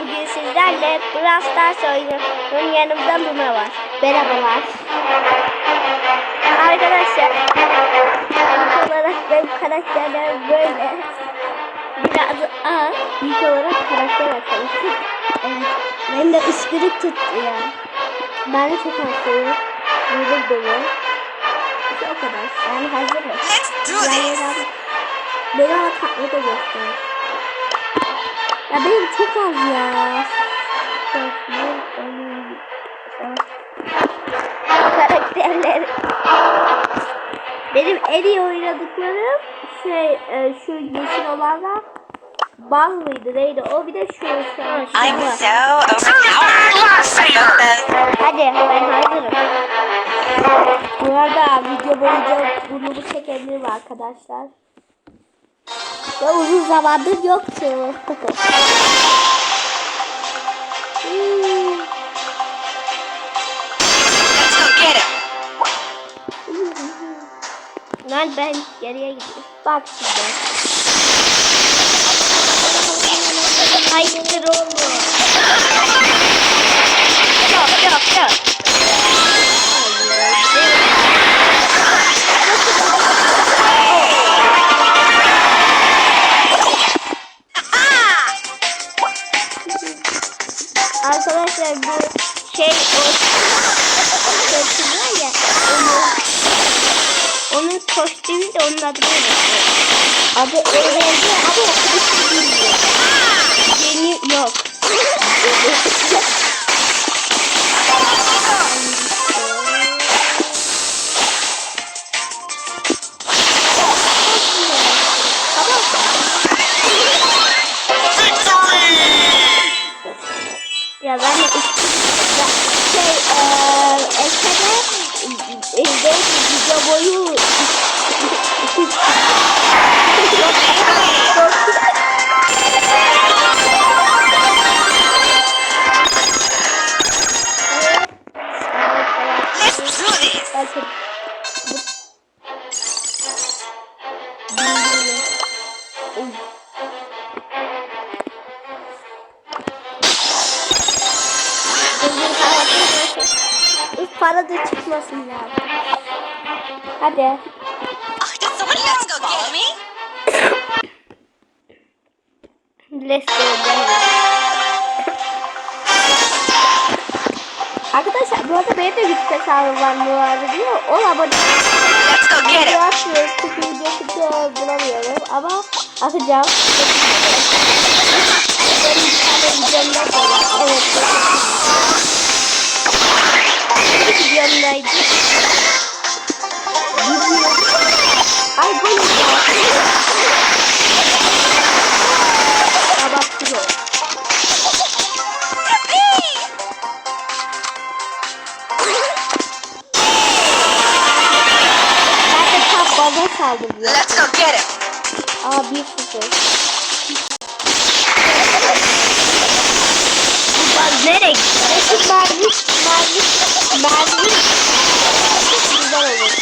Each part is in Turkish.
bugün sizlerle Brawl Stars oynuyorum. Yanımda Luna var. Merhabalar. Arkadaşlar ilk olarak benim karakterler böyle. Biraz a ilk olarak karakter açalım. Evet. Ben de ıskırık tuttu ya. Ben de çok hastayım. Buldum dolu. İşte o kadar. Yani hazırım. Let's do Yani this. ben beni ama tatlı da göster. Ya benim çok az ya. Karakterler. Benim en iyi oynadıklarım şey e, şu yeşil olanlar Bal mıydı neydi? O bir de şu şu an şu I'm so overpowered. Hadi ben hazırım. Bu arada video boyunca burnumu çekebilirim arkadaşlar. Ya uzun zamandır yoktu. Lan ben geriye gidiyorum. Bak şimdi. Hayır olmuyor. Kostümü de onun adını unuttum. Adı öyleydi ama okuduk bilmiyor. Yeni yok. Ya ben de şey eee eskiden evde video boyu para da çıkmasın lazım. Hadi. Oh, let's go get me? Let's go baby. Arkadaşlar bu arada benim de küçük hesabım var bu arada diyor. O abone Let's go get him. atmıyoruz çünkü video kutu bulamıyorum ama atacağım. Benim bir tane videomda var. Evet. Videomdaydı. Ay bu ne? Baba pro. De tam baba saldırıyor. Let's go get him. Aa bir sıfır. Bak nereye gitti? Şu mermi, mermi, mermi. Güzel olur.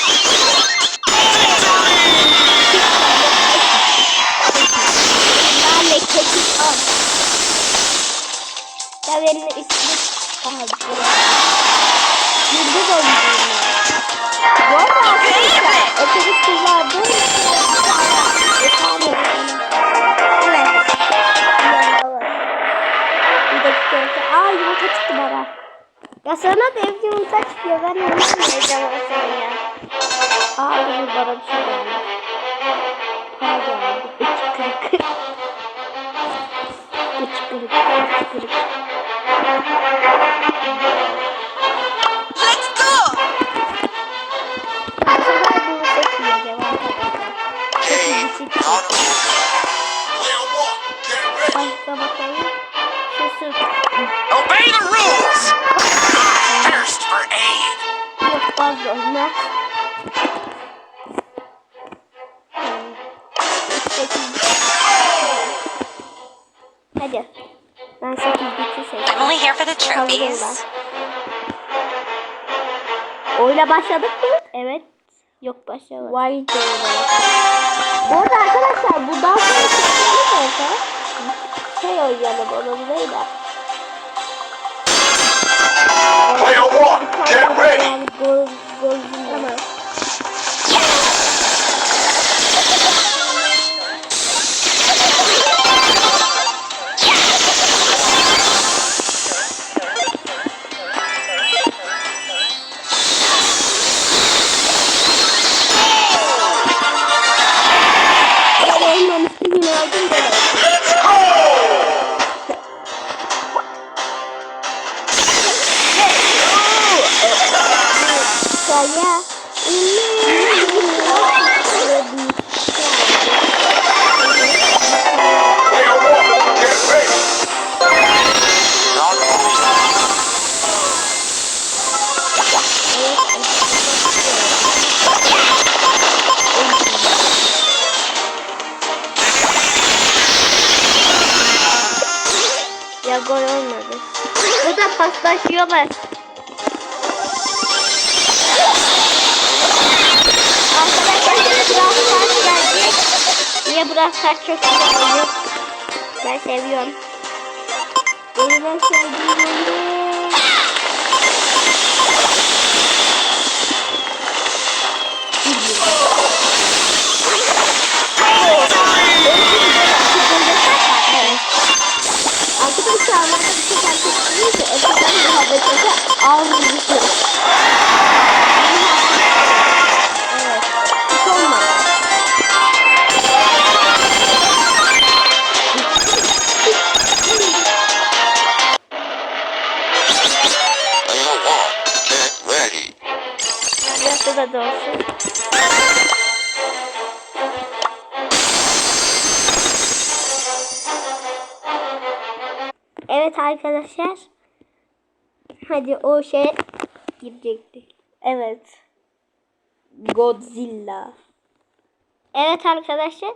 Ya benim ismi kaldı. Yıldız oynuyorum. Bu arada arkadaşlar öteki önce. Aa yumurta çıktı bana. Ya sana da evde yumurta çıkıyor. Ben onu yiyeceğim ya. Aa dur bana bir şey geldi. Üç kırık. Üç kırık. Let's go. Bu sefer bunu seçmeyeceğim arkadaşlar. Çok iyi bir seçim. Başka bakalım. Şu sırt. Obey the rules. Thirst for aid. Yok fazla olmaz. I'm only here for the trophies. Oyla başladık mı? Evet. Yok başlamadık. Vay canına. Bu arada arkadaşlar bu daha sonra çıkıyor olsa şey oynayalım onun değil de. Player one, get ready. Yani Ready. Ya gol olmadı. Bu da paslaşıyorlar. Arkadaşlar yine Brawl Stars geldi. Niye Brawl Stars çok güzel oluyor. Ben seviyorum. En sevdiğim oyun. Evet. Arkadaşlar bana bir şey fark ettiniz mi? Eskiden muhabbetleri ağır bir şey. Burası da dolsun. Evet arkadaşlar. Hadi o şey girecektik. Evet. Godzilla. Evet arkadaşlar.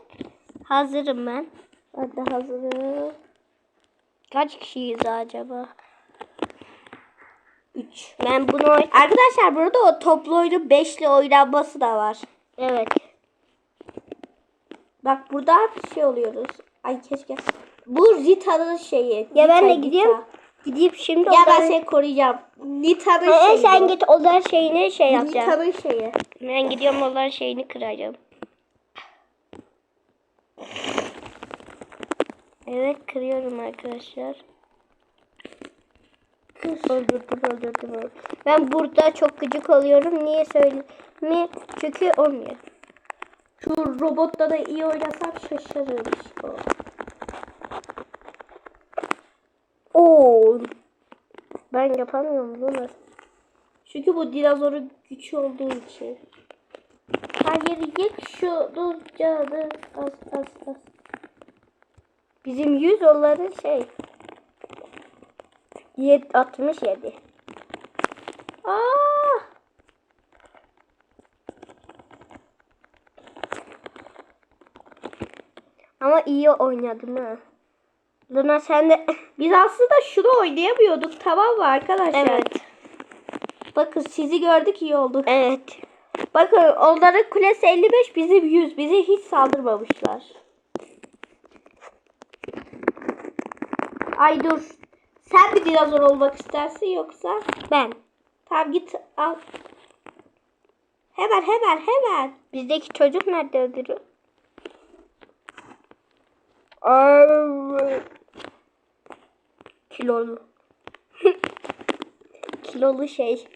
Hazırım ben. Ben de hazırım. Kaç kişiyiz acaba? 3. Ben bunu oyn- Arkadaşlar burada o toplu oyunu beşli oynanması da var. Evet. Bak burada şey oluyoruz. Ay keşke. Bu Rita'nın şeyi. Ya ben de Rita, gidiyorum. Rita. Gidip şimdi Ya ben seni koruyacağım. Nita'nın Ha, şeyi. sen git onların şeyini şey yapacağım. Nita'nın şeyi. Ben gidiyorum onların şeyini kıracağım. Evet kırıyorum arkadaşlar. Öldürdüm öldürdüm öldürdüm. Ben burada çok gıcık oluyorum. Niye söyleyeyim? Mi? Çünkü olmuyor. Şu robotta da iyi oynasam şaşırırım. işte o. Oo. Ben yapamıyorum bunu. Çünkü bu dinozorun güçlü olduğu için. Hayır git şu dur canı. Az az az. Bizim 100 onların şey. Yet 67. Aa! Ama iyi oynadım ha. Luna sen de Biz aslında şunu oynayamıyorduk tamam mı arkadaşlar? Evet. Bakın sizi gördük iyi olduk. Evet. Bakın onların kulesi 55 bizim 100. Bize hiç saldırmamışlar. Ay dur. Sen bir dinozor olmak istersin yoksa? Ben. Tamam git al. Hemen hemen hemen. Bizdeki çocuk nerede öbürü? Kilolu. Kilolu şey.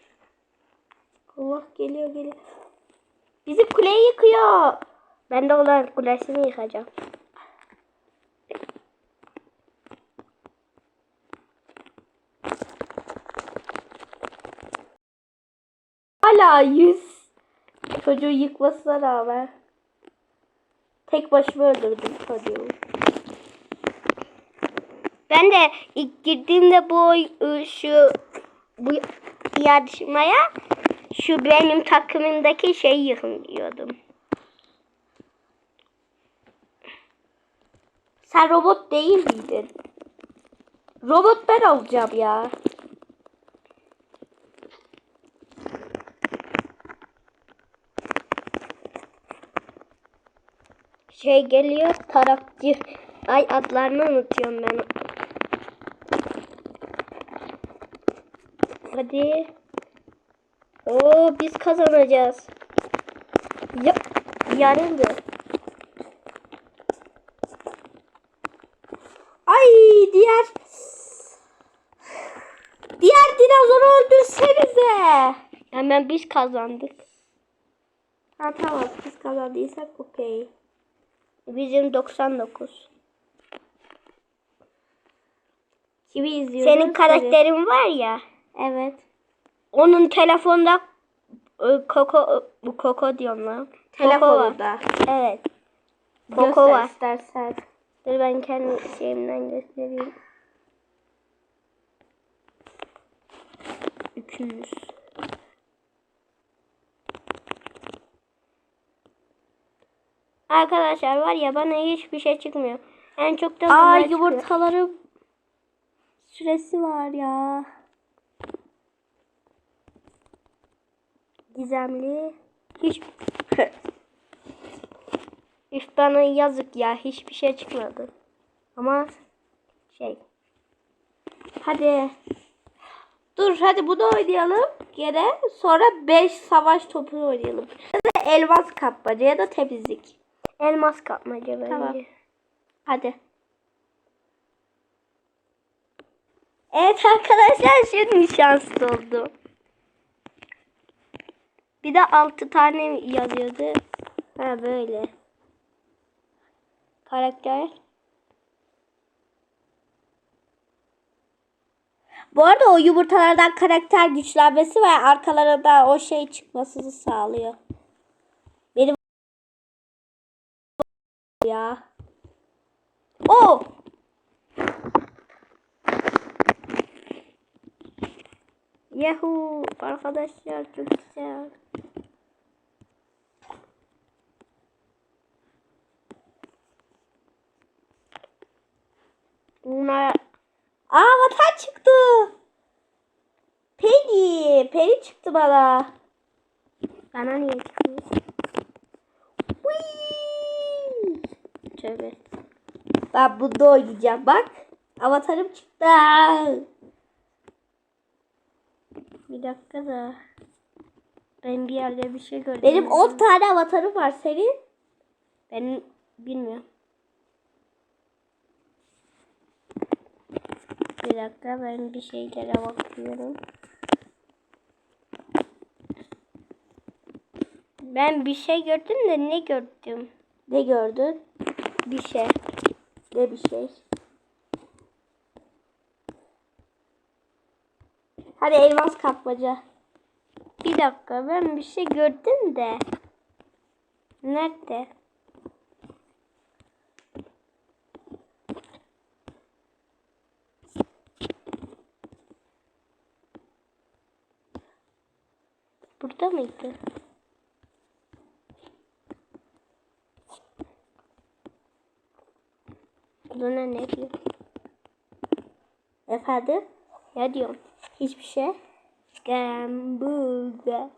Allah geliyor geliyor. Bizim kuleyi yıkıyor. Ben de onların kulesini yıkacağım. Hala 100. Çocuğu yıkmasına rağmen. Tek başıma öldürdüm çocuğu. Ben de ilk girdiğimde bu oy- şu bu yarışmaya şu benim takımımdaki şeyi yıkın diyordum. Sen robot değil miydin? Robot ben olacağım ya. Şey geliyor tarafçı. Ay adlarını unutuyorum ben. Hadi. Oo biz kazanacağız. Ya yarıldı. Ay diğer diğer dinozoru öldürsenize. Hemen biz kazandık. Ha tamam biz kazandıysak okey. Bizim 99. Kimi izliyoruz? Senin karakterin var ya. Evet. Onun telefonda e, Koko bu Koko diyorum lan. Telefonda. Evet. Göster Koko var. istersen. Dur ben kendi şeyimden göstereyim. 200. Arkadaşlar var ya bana hiçbir şey çıkmıyor. En çok da Aa bunlar çıkıyor. süresi var ya. Gizemli. Hiç Üf bana yazık ya. Hiçbir şey çıkmadı. Ama şey. Hadi. Dur hadi bunu oynayalım. Gene sonra 5 savaş topu oynayalım. Ya da elmas kapmaca ya da temizlik. Elmas kapmaca bence. Tamam. Hadi. Evet arkadaşlar şimdi şanslı oldu. Bir de 6 tane yazıyordu. Ha böyle. Karakter. Bu arada o yumurtalardan karakter güçlenmesi ve arkalarında o şey çıkmasını sağlıyor. Ya. Oh! Yahoo arkadaşlar çok güzel. Bunlar Aa vatan çıktı. Penny. Penny çıktı bana. bana niye çıkıyor? Whee! Tövbe. Ben bunda oynayacağım bak. Avatarım çıktı. Bir dakika da. Ben bir yerde bir şey gördüm. Benim 10 tane avatarım var senin. Ben bilmiyorum. Bir dakika ben bir şeylere bakıyorum. Ben bir şey gördüm de ne gördüm? Ne gördün? Bir şey. Ne bir şey. Hadi elmas kapmaca. Bir dakika ben bir şey gördüm de. Nerede? Burada mıydı? Luna ne diyor? Efendim? Ne diyorum? Hiçbir şey. Gambuga.